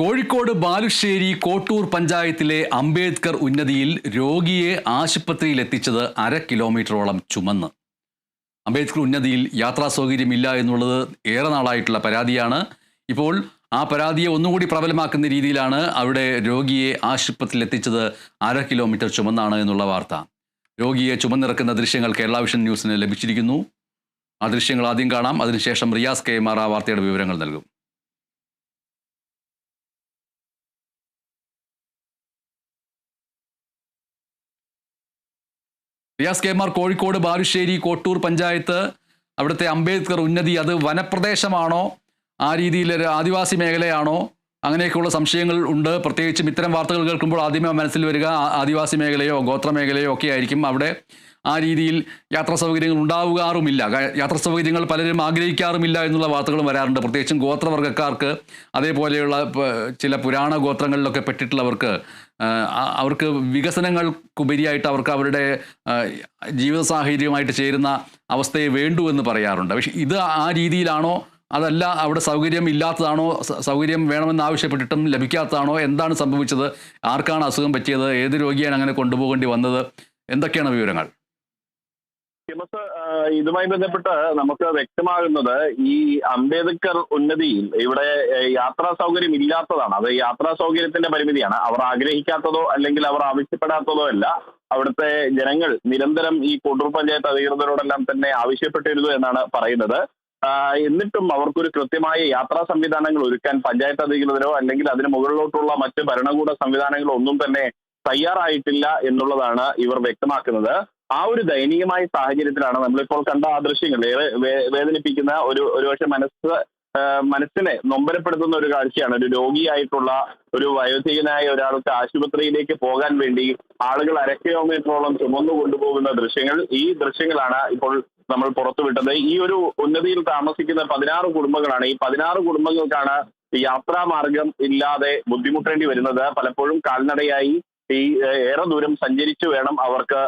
കോഴിക്കോട് ബാലുശ്ശേരി കോട്ടൂർ പഞ്ചായത്തിലെ അംബേദ്കർ ഉന്നതിയിൽ രോഗിയെ ആശുപത്രിയിൽ എത്തിച്ചത് അര കിലോമീറ്ററോളം ചുമന്ന്. അംബേദ്കർ ഉന്നതിയിൽ യാത്രാ സൗകര്യമില്ല എന്നുള്ളത് ഏറെ നാളായിട്ടുള്ള പരാതിയാണ്. ഇപ്പോൾ ആ പരാതിയെ ഒന്നുകൂടി പ്രബലമാക്കുന്ന രീതിയിലാണ് അവിടെ രോഗിയെ ആശുപത്രിയിൽ എത്തിച്ചത് അര കിലോമീറ്റർ ചുമന്നാണ് എന്നുള്ള വാർത്ത. രോഗിയെ ചുമന്നിറക്കുന്ന ദൃശ്യങ്ങൾ കേരള വിഷൻ ന്യൂസിന് ലഭിച്ചിരിക്കുന്നു. ആ ദൃശ്യങ്ങൾ ആദ്യം കാണാം. അതിനുശേഷം റിയാസ് കെ എം ആ വാർത്തയുടെ വിവരങ്ങൾ നൽകും. റിയാസ് കെ എം കോഴിക്കോട് ബാലുശ്ശേരി കോട്ടൂർ പഞ്ചായത്ത് അവിടുത്തെ അംബേദ്കർ ഉന്നതി അത് വനപ്രദേശമാണോ? ആ രീതിയിൽ ഒരു ആദിവാസി മേഖലയാണോ? അങ്ങനെയൊക്കെയുള്ള സംശയങ്ങൾ ഉണ്ട്. പ്രത്യേകിച്ചും ഇത്തരം വാർത്തകൾ കേൾക്കുമ്പോൾ ആദ്യമേ മനസ്സിൽ വരിക. ആദിവാസി മേഖലയോ ഗോത്ര മേഖലയോ ഒക്കെ ആയിരിക്കും അവിടെ. ആ രീതിയിൽ യാത്രാ സൗകര്യങ്ങൾ ഉണ്ടാവുകാറുമില്ല. യാത്രാ സൗകര്യങ്ങൾ പലരും ആഗ്രഹിക്കാറുമില്ല എന്നുള്ള വാർത്തകളും വരാറുണ്ട്. പ്രത്യേകിച്ചും ഗോത്രവർഗക്കാർക്ക് അതേപോലെയുള്ള ചില പുരാണ ഗോത്രങ്ങളിലൊക്കെ പെട്ടിട്ടുള്ളവർക്ക് അവർക്ക് വികസനങ്ങൾക്കുപരിയായിട്ട് അവർക്ക് അവരുടെ ജീവിത സാഹചര്യമായിട്ട് ചേരുന്ന അവസ്ഥയെ വേണ്ടു എന്ന് പറയാറുണ്ട്. പക്ഷെ ഇത് ആ രീതിയിലാണോ? അതല്ല അവിടെ സൗകര്യം ഇല്ലാത്തതാണോ? സൗകര്യം വേണമെന്ന് ആവശ്യപ്പെട്ടിട്ടും ലഭിക്കാത്തതാണോ? എന്താണ് സംഭവിച്ചത്? ആർക്കാണ് അസുഖം പറ്റിയത്? ഏത് രോഗിയാണ് അങ്ങനെ കൊണ്ടുപോകേണ്ടി വന്നത്? എന്തൊക്കെയാണ് വിവരങ്ങൾ? ഇതുമായി ബന്ധപ്പെട്ട് നമുക്ക് വ്യക്തമാകുന്നത് ഈ അംബേദ്കർ ഉന്നതിയിൽ ഇവിടെ യാത്രാ സൗകര്യം ഇല്ലാത്തതാണ്. അത് യാത്രാ സൗകര്യത്തിന്റെ പരിമിതിയാണ്. അവർ ആഗ്രഹിക്കാത്തതോ അല്ലെങ്കിൽ അവർ ആവശ്യപ്പെടാത്തതോ അല്ല. അവിടുത്തെ ജനങ്ങൾ നിരന്തരം ഈ കോട്ടൂർ പഞ്ചായത്ത് അധികൃതരോടെല്ലാം തന്നെ ആവശ്യപ്പെട്ടിരുന്നു എന്നാണ് പറയുന്നത്. എന്നിട്ടും അവർക്കൊരു കൃത്യമായ യാത്രാ സംവിധാനങ്ങൾ ഒരുക്കാൻ പഞ്ചായത്ത് അധികൃതരോ അല്ലെങ്കിൽ അതിന് മുകളിലോട്ടുള്ള മറ്റ് ഭരണകൂട സംവിധാനങ്ങളോ ഒന്നും തന്നെ തയ്യാറായിട്ടില്ല എന്നുള്ളതാണ് ഇവർ വ്യക്തമാക്കുന്നത്. ആ ഒരു ദയനീയമായ സാഹചര്യത്തിലാണ് നമ്മളിപ്പോൾ കണ്ട ആ ദൃശ്യങ്ങൾ. ഏറെ വേദനിപ്പിക്കുന്ന ഒരു ഒരുപക്ഷെ മനസ്സ് മനസ്സിനെ നൊമ്പരപ്പെടുത്തുന്ന ഒരു കാഴ്ചയാണ്. ഒരു രോഗിയായിട്ടുള്ള ഒരു വയോധികനായ ഒരാൾക്ക് ആശുപത്രിയിലേക്ക് പോകാൻ വേണ്ടി ആളുകൾ അര കിലോമീറ്ററോളം ചുമന്നു കൊണ്ടുപോകുന്ന ദൃശ്യങ്ങൾ ഈ ദൃശ്യങ്ങളാണ് ഇപ്പോൾ നമ്മൾ പുറത്തുവിട്ടത് ഈ ഒരു ഉന്നതിയിൽ താമസിക്കുന്ന പതിനാറ് കുടുംബങ്ങളാണ്. ഈ പതിനാറ് കുടുംബങ്ങൾക്കാണ് ഈ യാത്രാ മാർഗം ഇല്ലാതെ ബുദ്ധിമുട്ടേണ്ടി വരുന്നത്. പലപ്പോഴും കാൽനടയായി ഈ ഏറെ ദൂരം സഞ്ചരിച്ചു വേണം അവർക്ക്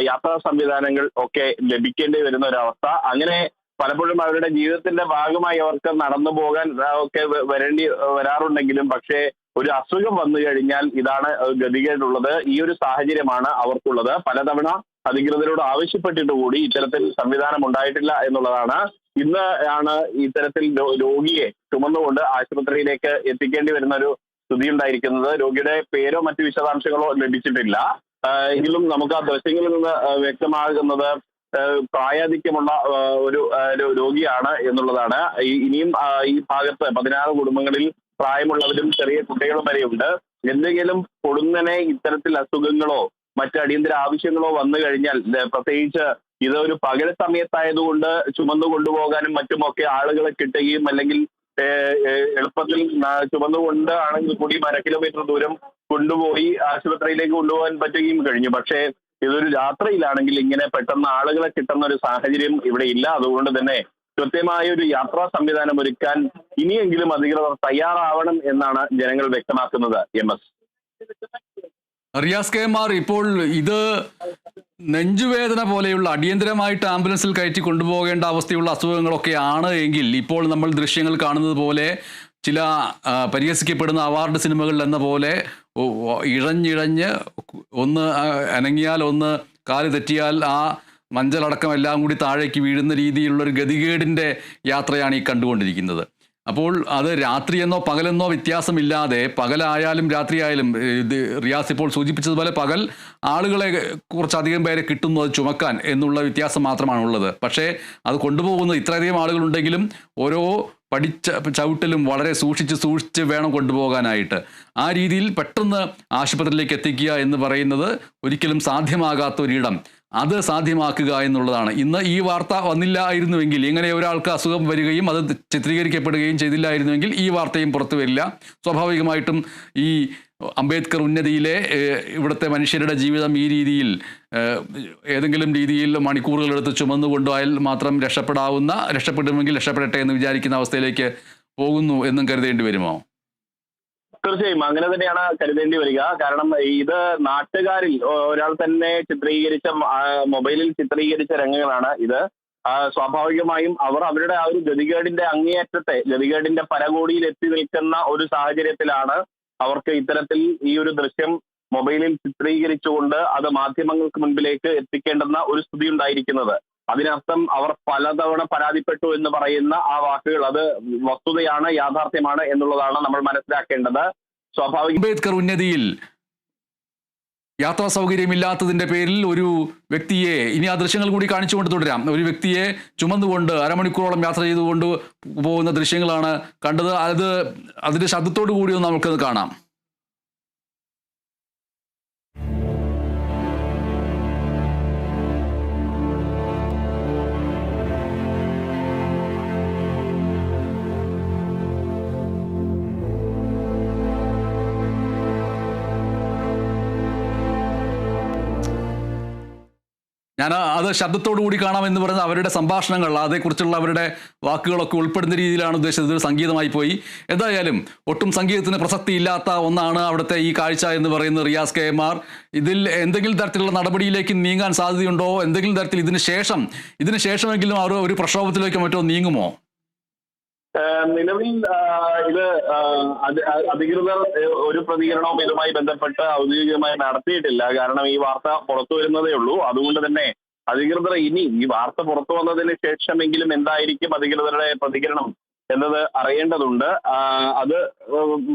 യാത്രാ സംവിധാനങ്ങൾ ഒക്കെ ലഭിക്കേണ്ടി വരുന്ന ഒരവസ്ഥ. അങ്ങനെ പലപ്പോഴും അവരുടെ ജീവിതത്തിന്റെ ഭാഗമായി അവർക്ക് നടന്നു പോകാൻ ഒക്കെ വരേണ്ടി വരാറുണ്ടെങ്കിലും പക്ഷേ ഒരു അസുഖം വന്നു കഴിഞ്ഞാൽ ഇതാണ് ഗതികേടുള്ളത്. ഈ ഒരു സാഹചര്യമാണ് അവർക്കുള്ളത്. പലതവണ അധികൃതരോട് ആവശ്യപ്പെട്ടിട്ട് കൂടി ഇത്തരത്തിൽ സംവിധാനം ഉണ്ടായിട്ടില്ല എന്നുള്ളതാണ്. ഇന്ന് ആണ് ഇത്തരത്തിൽ രോഗിയെ ചുമന്നുകൊണ്ട് ആശുപത്രിയിലേക്ക് എത്തിക്കേണ്ടി വരുന്ന ഒരു സ്ഥിതി ഉണ്ടായിരിക്കുന്നത്. രോഗിയുടെ പേരോ മറ്റു വിശദാംശങ്ങളോ ലഭിച്ചിട്ടില്ല. എങ്കിലും നമുക്ക് ആ ദൃശ്യങ്ങളിൽ നിന്ന് വ്യക്തമാകുന്നത് പ്രായാധിക്യമുള്ള ഒരു രോഗിയാണ് എന്നുള്ളതാണ്. ഇനിയും ഈ ഭാഗത്ത് പതിനാറ് കുടുംബങ്ങളിൽ പ്രായമുള്ളവരും ചെറിയ കുട്ടികളും വരെയുണ്ട്. എന്തെങ്കിലും പൊടുന്നനെ ഇത്തരത്തിൽ അസുഖങ്ങളോ മറ്റ് അടിയന്തര ആവശ്യങ്ങളോ വന്നു കഴിഞ്ഞാൽ പ്രത്യേകിച്ച് ഇത് ഒരു പകൽ സമയത്തായതുകൊണ്ട് ചുമന്നു കൊണ്ടുപോകാനും മറ്റുമൊക്കെ ആളുകളെ കിട്ടുകയും അല്ലെങ്കിൽ എളുപ്പത്തിൽ ചുമന്നുകൊണ്ട് ആണെങ്കിൽ കൂടി അര കിലോമീറ്റർ ദൂരം കൊണ്ടുപോയി ആശുപത്രിയിലേക്ക് കൊണ്ടുപോകാൻ പറ്റുകയും കഴിഞ്ഞു. പക്ഷേ ഇതൊരു രാത്രിയിലാണെങ്കിൽ ഇങ്ങനെ പെട്ടെന്ന് ആളുകളെ കിട്ടുന്ന ഒരു സാഹചര്യം ഇവിടെ ഇല്ല. അതുകൊണ്ട് തന്നെ കൃത്യമായ ഒരു യാത്രാ സംവിധാനം ഒരുക്കാൻ ഇനിയെങ്കിലും അധികൃതർ തയ്യാറാവണം എന്നാണ് ജനങ്ങൾ വ്യക്തമാക്കുന്നത്. M S. Riyas K R ഇപ്പോൾ ഇത് നെഞ്ചുവേദന പോലെയുള്ള അടിയന്തരമായിട്ട് ആംബുലൻസിൽ കയറ്റി കൊണ്ടുപോകേണ്ട അവസ്ഥയുള്ള അസുഖങ്ങളൊക്കെ ആണ് എങ്കിൽ ഇപ്പോൾ നമ്മൾ ദൃശ്യങ്ങൾ കാണുന്നത് പോലെ ചില പരിഹസിക്കപ്പെടുന്ന അവാർഡ് സിനിമകളിൽ എന്ന പോലെ ഇഴഞ്ഞിഴഞ്ഞ് ഒന്ന് അനങ്ങിയാൽ ഒന്ന് കാൽ തെറ്റിയാൽ ആ മഞ്ചലടക്കം എല്ലാം കൂടി താഴേക്ക് വീഴുന്ന രീതിയിലുള്ള ഒരു ഗതികേടിന്റെ യാത്രയാണ് ഈ കണ്ടുകൊണ്ടിരിക്കുന്നത്. അപ്പോൾ അത് രാത്രിയെന്നോ പകലെന്നോ വ്യത്യാസമില്ലാതെ പകലായാലും രാത്രിയായാലും ഇത് റിയാസ് ഇപ്പോൾ സൂചിപ്പിച്ചതുപോലെ പകൽ ആളുകളെ കുറച്ചധികം പേരെ കിട്ടുന്നു അത് ചുമക്കാൻ എന്നുള്ള വ്യത്യാസം മാത്രമാണ് ഉള്ളത് പക്ഷേ അത് കൊണ്ടുപോകുന്നത് ഇത്രയധികം ആളുകളുണ്ടെങ്കിലും ഓരോ പഠിച്ച ചവിട്ടിലും വളരെ സൂക്ഷിച്ച് സൂക്ഷിച്ച് വേണം കൊണ്ടുപോകാനായിട്ട്. ആ രീതിയിൽ പെട്ടെന്ന് ആശുപത്രിയിലേക്ക് എത്തിക്കുക എന്ന് പറയുന്നത് ഒരിക്കലും സാധ്യമാകാത്ത ഒരിടം അത് സാധ്യമാക്കുക എന്നുള്ളതാണ്. ഇന്ന് ഈ വാർത്ത വന്നില്ലായിരുന്നുവെങ്കിൽ ഇങ്ങനെ ഒരാൾക്ക് അസുഖം വരികയും അത് ചിത്രീകരിക്കപ്പെടുകയും ചെയ്തില്ലായിരുന്നുവെങ്കിൽ ഈ വാർത്തയും പുറത്തു വരില്ല. സ്വാഭാവികമായിട്ടും ഈ അംബേദ്കർ ഉന്നതിയിലെ ഇവിടുത്തെ മനുഷ്യരുടെ ജീവിതം ഈ രീതിയിൽ ഏതെങ്കിലും രീതിയിൽ മണിക്കൂറുകൾ എടുത്ത് ചുമന്നുകൊണ്ടുപോയാൽ മാത്രം രക്ഷപ്പെടാവുന്ന രക്ഷപ്പെടുമെങ്കിൽ രക്ഷപ്പെടട്ടെ എന്ന് വിചാരിക്കുന്ന അവസ്ഥയിലേക്ക് പോകുന്നു എന്നും കരുതേണ്ടി വരുമോ? തീർച്ചയായും. അങ്ങനെ തന്നെയാണ് കരുതേണ്ടി വരിക. കാരണം ഇത് നാട്ടുകാരിൽ ഒരാൾ തന്നെ ചിത്രീകരിച്ച മൊബൈലിൽ ചിത്രീകരിച്ച രംഗങ്ങളാണ് ഇത്. സ്വാഭാവികമായും അവർ അവരുടെ ആ ഒരു ഗതികേടിന്റെ അങ്ങേയറ്റത്തെ ഗതികേടിന്റെ പരകോടിയിൽ എത്തി നിൽക്കുന്ന ഒരു സാഹചര്യത്തിലാണ് അവർക്ക് ഇത്തരത്തിൽ ഈ ഒരു ദൃശ്യം മൊബൈലിൽ ചിത്രീകരിച്ചുകൊണ്ട് അത് മാധ്യമങ്ങൾക്ക് മുൻപിലേക്ക് എത്തിക്കേണ്ടുന്ന ഒരു സ്ഥിതി ഉണ്ടായിരിക്കുന്നത്. അതിനർത്ഥം അവർ പലതവണ പരാതിപ്പെട്ടു എന്ന് പറയുന്ന ആ വാക്കുകൾ അത് വസ്തുതയാണ് യാഥാർത്ഥ്യമാണ് എന്നുള്ളതാണ് നമ്മൾ മനസ്സിലാക്കേണ്ടത്. സ്വാഭാവിക അംബേദ്കർ ഉന്നതിയിൽ യാത്രാ സൗകര്യമില്ലാത്തതിന്റെ പേരിൽ ഒരു വ്യക്തിയെ ഇനി ആ ദൃശ്യങ്ങൾ കൂടി കാണിച്ചുകൊണ്ട് തുടരാം. ഒരു വ്യക്തിയെ ചുമന്നുകൊണ്ട് അരമണിക്കൂറോളം യാത്ര ചെയ്തുകൊണ്ട് പോകുന്ന ദൃശ്യങ്ങളാണ് കണ്ടത്. അത് അതിന്റെ ശബ്ദത്തോടു കൂടി ഒന്ന് നമുക്കത് കാണാം. ഞാൻ അത് ശബ്ദത്തോടു കൂടി കാണാം എന്ന് പറയുന്ന അവരുടെ സംഭാഷണങ്ങൾ അതേക്കുറിച്ചുള്ള അവരുടെ വാക്കുകളൊക്കെ ഉൾപ്പെടുന്ന രീതിയിലാണ് ഉദ്ദേശിച്ചത്. സംഗീതമായി പോയി. എന്തായാലും ഒട്ടും സംഗീതത്തിന് പ്രസക്തി ഇല്ലാത്ത ഒന്നാണ് അവിടുത്തെ ഈ കാഴ്ച എന്ന് പറയുന്നത് റിയാസ് കെ എം ആർ. ഇതിൽ എന്തെങ്കിലും തരത്തിലുള്ള നടപടിയിലേക്ക് നീങ്ങാൻ സാധ്യതയുണ്ടോ? എന്തെങ്കിലും തരത്തിൽ ഇതിന് ശേഷം ഇതിന് ശേഷമെങ്കിലും അവർ ഒരു പ്രക്ഷോഭത്തിലേക്കോ മറ്റോ നീങ്ങുമോ? നിലവിൽ ഇത് അധികൃതർ ഒരു പ്രതികരണവും ഇതുമായി ബന്ധപ്പെട്ട് ഔദ്യോഗികമായി നടത്തിയിട്ടില്ല. കാരണം ഈ വാർത്ത പുറത്തു വരുന്നതേ ഉള്ളൂ. അതുകൊണ്ട് തന്നെ അധികൃതർ ഇനി ഈ വാർത്ത പുറത്തു വന്നതിന് ശേഷമെങ്കിലും എന്തായിരിക്കും അധികൃതരുടെ പ്രതികരണം എന്നത് അറിയേണ്ടതുണ്ട്. അത്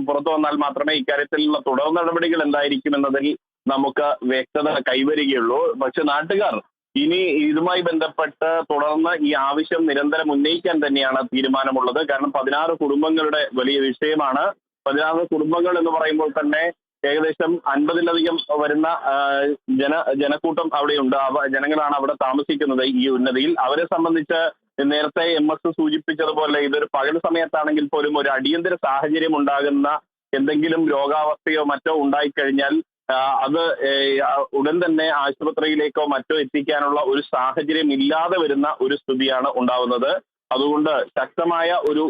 പുറത്തു വന്നാൽ മാത്രമേ ഇക്കാര്യത്തിലുള്ള തുടർ നടപടികൾ എന്തായിരിക്കും എന്നതിൽ നമുക്ക് വ്യക്തത കൈവരികയുള്ളൂ. പക്ഷെ നാട്ടുകാർ ഇനി ഇതുമായി ബന്ധപ്പെട്ട് തുടർന്ന് ഈ ആവശ്യം നിരന്തരം ഉന്നയിക്കാൻ തന്നെയാണ് തീരുമാനമുള്ളത്. കാരണം പതിനാറ് കുടുംബങ്ങളുടെ വലിയ വിഷയമാണ്. പതിനാറ് കുടുംബങ്ങൾ എന്ന് പറയുമ്പോൾ തന്നെ ഏകദേശം അൻപതിലധികം വരുന്ന ജന ജനക്കൂട്ടം അവിടെയുണ്ട്. അവ ജനങ്ങളാണ് അവിടെ താമസിക്കുന്നത് ഈ ഉന്നതിയിൽ. അവരെ സംബന്ധിച്ച് നേരത്തെ എം എസ് സൂചിപ്പിച്ചതുപോലെ ഇതൊരു പകൽ സമയത്താണെങ്കിൽ പോലും ഒരു അടിയന്തര സാഹചര്യം ഉണ്ടാകുന്ന എന്തെങ്കിലും രോഗാവസ്ഥയോ മറ്റോ ഉണ്ടായിക്കഴിഞ്ഞാൽ അത് ഉടൻ തന്നെ ആശുപത്രിയിലേക്കോ മറ്റോ എത്തിക്കാനുള്ള ഒരു സാഹചര്യം ഇല്ലാതെ വരുന്ന ഒരു സ്ഥിതിയാണ് ഉണ്ടാവുന്നത്. അതുകൊണ്ട് ശക്തമായ ഒരു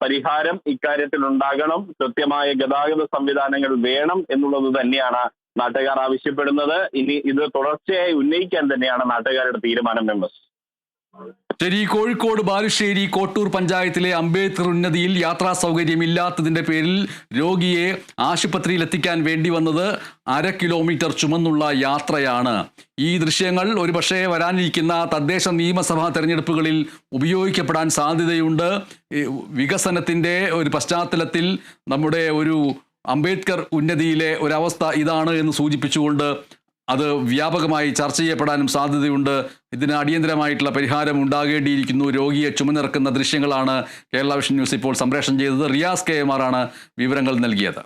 പരിഹാരം ഇക്കാര്യത്തിൽ ഉണ്ടാകണം കൃത്യമായ ഗതാഗത സംവിധാനങ്ങൾ വേണം എന്നുള്ളത് തന്നെയാണ് നാട്ടുകാർ ആവശ്യപ്പെടുന്നത്. ഇനി ഇത് തുടർച്ചയായി ഉന്നയിക്കാൻ തന്നെയാണ് നാട്ടുകാരുടെ തീരുമാനം എസ് ശരി കോഴിക്കോട് ബാലുശ്ശേരി കോട്ടൂർ പഞ്ചായത്തിലെ അംബേദ്കർ ഉന്നതിയിൽ യാത്രാ സൗകര്യം ഇല്ലാത്തതിന്റെ പേരിൽ രോഗിയെ ആശുപത്രിയിൽ എത്തിക്കാൻ വേണ്ടി വന്നത് അര കിലോമീറ്റർ ചുമന്നുള്ള യാത്രയാണ്. ഈ ദൃശ്യങ്ങൾ ഒരുപക്ഷെ വരാനിരിക്കുന്ന തദ്ദേശ നിയമസഭാ തെരഞ്ഞെടുപ്പുകളിൽ ഉപയോഗിക്കപ്പെടാൻ സാധ്യതയുണ്ട്. വികസനത്തിന്റെ ഒരു പശ്ചാത്തലത്തിൽ നമ്മുടെ ഒരു അംബേദ്കർ ഉന്നതിയിലെ ഒരവസ്ഥ ഇതാണ് എന്ന് സൂചിപ്പിച്ചുകൊണ്ട് അത് വ്യാപകമായി ചർച്ച ചെയ്യപ്പെടാനും സാധ്യതയുണ്ട്. ഇതിന് അടിയന്തരമായിട്ടുള്ള പരിഹാരം ഉണ്ടാകേണ്ടിയിരിക്കുന്നു. രോഗിയെ ചുമന്നിറക്കുന്ന ദൃശ്യങ്ങളാണ് കേരള വിഷൻ ന്യൂസ് ഇപ്പോൾ സംപ്രേഷണം ചെയ്തത്. റിയാസ് കെ വിവരങ്ങൾ നൽകിയത്.